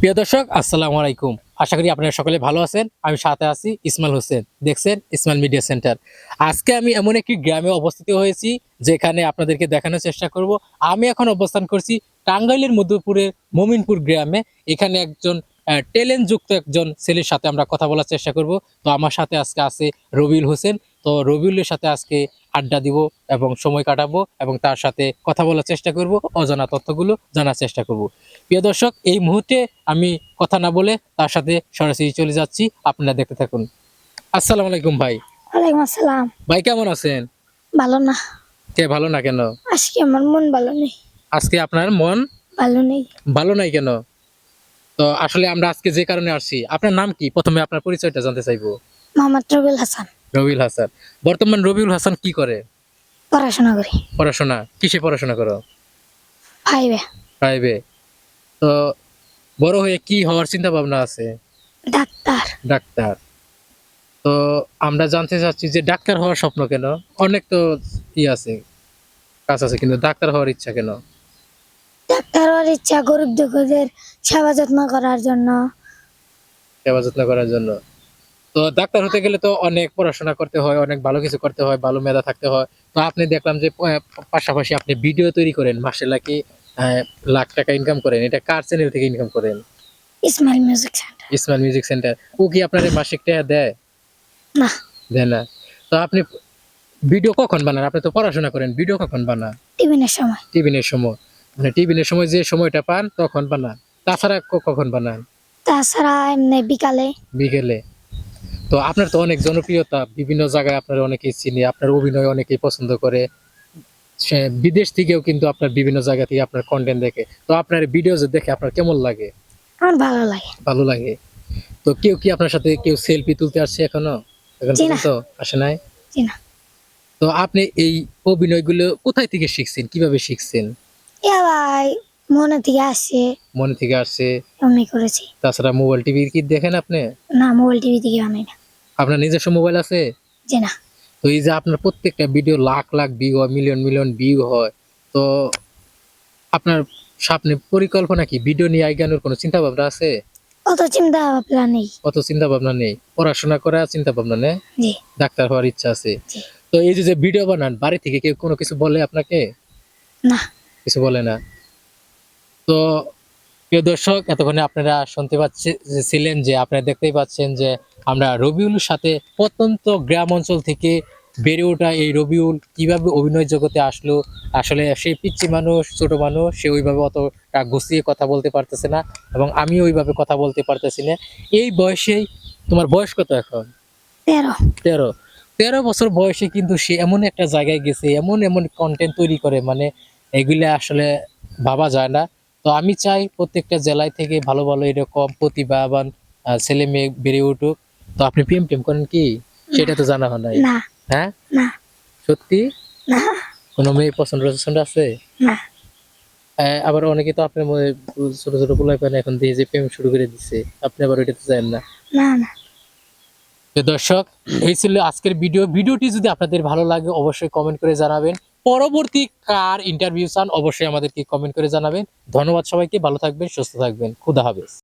প্রিয় দর্শক, আসসালামু আলাইকুম। আশা করি আপনারা সকলে ভালো আছেন। আমি সাথে আছি ইসমাইল হোসেন। দেখছেন ইসমাইল মিডিয়া সেন্টার। আজকে আমি এমন একটি গ্রামে অবস্থিত হয়েছি, যেখানে আপনাদেরকে দেখানোর চেষ্টা করব। আমি এখন অবস্থান করছি টাঙ্গাইলের মধ্যপুরের মমিনপুর গ্রামে। এখানে একজন ট্যালেন্ট যুক্ত একজন ছেলের সাথে আমরা কথা বলার চেষ্টা করব। তো আমার সাথে আজকে আছে রবিউল হোসেন। তো রবিউলের সাথে আজকে আড্ডা দিব এবং সময় কাটাবো এবং তার সাথে কথা বলার চেষ্টা করব অজানা তথ্যগুলো জানার চেষ্টা করব। প্রিয় দর্শক এই মুহূর্তে আমি কথা না বলে তার সাথে সরাসরি চলে যাচ্ছি। আপনারা দেখতে থাকুন। আসসালামু আলাইকুম ভাই। ওয়ালাইকুম আসসালাম। ভাই কেমন আছেন? ভালো না। কে ভালো না কেন? আজকে আমার মন ভালো নেই। আজকে আপনার মন ভালো নেই। ভালো নাই কেন? তো আসলে আমরা আজকে যে কারণে আসছি আপনার নাম কি? প্রথমে আপনার পরিচয়টা জানতে চাইব। মোহাম্মদ রবিউল হাসান। রবিউল হাসান। বর্তমান রবিউল হাসান কি করে? পড়াশোনা করি। পড়াশোনা? কিসে পড়াশোনা করো? ফাইভে ফাইভে তো বড় হয়ে কি হওয়ার চিন্তা ভাবনা আছে? ডাক্তার। ডাক্তার। তো আমরা জানতে চাচ্ছি যে ডাক্তার হওয়ার স্বপ্ন কেন? অনেক তো ই আছে কাজ আছে কিন্তু ডাক্তার হওয়ার ইচ্ছা কেন? ডাক্তার হওয়ার ইচ্ছা গরিব দুঃখদের সেবা যত্ন করার জন্য। সেবা যত্ন করার জন্য। তো ডাক্তার হতে গেলে তো অনেক পড়াশোনা করতে হয় অনেক ভালো কিছু করতে হয় ভালো মেধা থাকতে হয়। তো আপনি দেখলাম যে পাশাপাশি আপনি ভিডিও তৈরি করেন মাসে লাখি লাখ টাকা ইনকাম করেন। এটা কার চ্যানেল থেকে ইনকাম করেন? Ismail music centre Ismail music centre ও কি আপনার মাসিক টাকা দেয়? না। দেয় না। তো আপনি ভিডিও কখন বানান? আপনি তো পড়াশোনা করেন ভিডিও কখন বানান? টিফিনের সময়। টিফিনের সময়। মানে টিফিনের সময় যে সময়টা পান তখন বানান। তাছাড়া কখন বানান? তাছাড়া এমনি বিকালে। বিকেলে। তো আপনার তো অনেক জনপ্রিয়তা বিভিন্ন জায়গায় আপনার অনেকেই চিনি আপনার অভিনয় অনেকেই পছন্দ করে। সে বিদেশ থেকেও কিন্তু আপনার বিভিন্ন জায়গা থেকে আপনার কন্টেন্ট দেখে। তো আপনার ভিডিও দেখে আপনার কেমন লাগে? আমার ভালো লাগে। ভালো লাগে। তো কেউ কি আপনার সাথে কেউ সেলফি তুলতে আসছে এখনও? এখন। পর্যন্ত আসে নাই? জি না তো আপনি এই অভিনয়গুলো কোথায় থেকে শিখছেন? কীভাবে শিখছেন? ভাই মনে থেকে আসছে। মনে থেকে আসছে। এমনি করেছি। তাছাড়া মোবাইল টিভি কি দেখেন আপনি? না মোবাইল টিভি থেকে বানাই না। আপনার নিজস্ব মোবাইল আছে? না। তো এই যে আপনার প্রত্যেকটা ভিডিও লাখ লাখ ভিউ হয় মিলিয়ন মিলিয়ন ভিউ হয় তো আপনার সামনে পরিকল্পনা কি? ভিডিও নিয়ে আগানোর কোনো চিন্তা ভাবনা আছে? অত চিন্তা ভাবনা নেই। অত চিন্তা ভাবনা নেই। পড়াশোনা করা চিন্তা ভাবনা নেই? জি। ডাক্তার হওয়ার ইচ্ছা আছে। জি। তো এই যে যে ভিডিও বানান বাড়ি থেকে কেউ কোনো কিছু বলে আপনাকে? না। কিছু বলে না। তো প্রিয় দর্শক এতক্ষণে আপনারা শুনতে পাচ্ছিলেন যে আপনারা দেখতেই পাচ্ছেন যে আমরা রবিউলের সাথে প্রত্যন্ত গ্রাম অঞ্চল থেকে বেড়ে ওঠা এই রবিউল কীভাবে অভিনয় জগতে আসলো আসলে সেই পিচ্ছি মানুষ ছোট মানুষ সে ওইভাবে অতটা গুছিয়ে কথা বলতে পারতেছে না এবং আমি ওইভাবে কথা বলতে পারতেছি না। এই বয়সেই তোমার বয়স কত এখন? তেরো। তেরো। তেরো বছর বয়সে কিন্তু সে এমন একটা জায়গায় গেছে এমন এমন কন্টেন্ট তৈরি করে মানে এগুলা আসলে ভাবা যায় না। তো আমি চাই প্রত্যেকটা জেলায় থেকে ভালো ভালো এরকম প্রতিভাবান ছেলে মেয়ে বেড়ে উঠুক। তো আপনি প্রেম টেম করেন কি? সেটা তো জানা হয় নাই। না। হ্যাঁ? সত্যি? কোনো মেয়ে পছন্দ পছন্দ আছে? আবার অনেকে তো আপনার ছোট ছোট পোলাই পান এখন দিয়ে যে প্রেম শুরু করে দিচ্ছে আপনি আবার ওইটাতে চান না। না না। দর্শক এই ছিল আজকের ভিডিও। ভিডিওটি যদি আপনাদের ভালো লাগে অবশ্যই কমেন্ট করে জানাবেন। পরবর্তী কার ইন্টারভিউ চান, অবশ্যই আমাদেরকে কমেন্ট করে জানাবেন। ধন্যবাদ সবাইকে, ভালো থাকবেন, সুস্থ থাকবেন। খুদা হাফেজ।